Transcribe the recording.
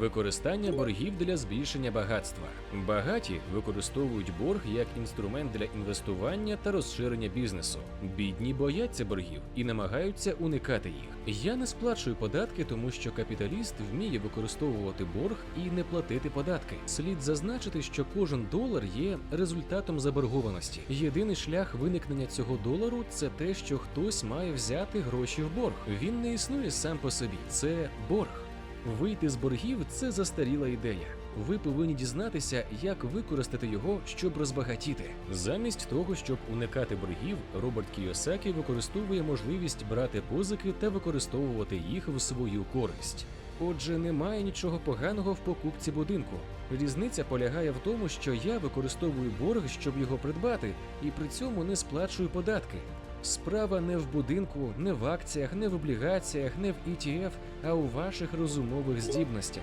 Використання боргів для збільшення багатства. Багаті використовують борг як інструмент для інвестування та розширення бізнесу. Бідні бояться боргів і намагаються уникати їх. Я не сплачую податки, тому що капіталіст вміє використовувати борг і не платити податки. Слід зазначити, що кожен долар є результатом заборгованості. Єдиний шлях виникнення цього долару це те, що хтось має взяти гроші в борг. Він не існує сам по собі. Це борг. Вийти з боргів це застаріла ідея. Ви повинні дізнатися, як використати його, щоб розбагатіти. Замість того, щоб уникати боргів, Роберт Кіосакі використовує можливість брати позики та використовувати їх в свою користь. Отже, немає нічого поганого в покупці будинку. Різниця полягає в тому, що я використовую борг, щоб його придбати, і при цьому не сплачую податки. Справа не в будинку, не в акціях, не в облігаціях, не в ETF, а у ваших розумових здібностях.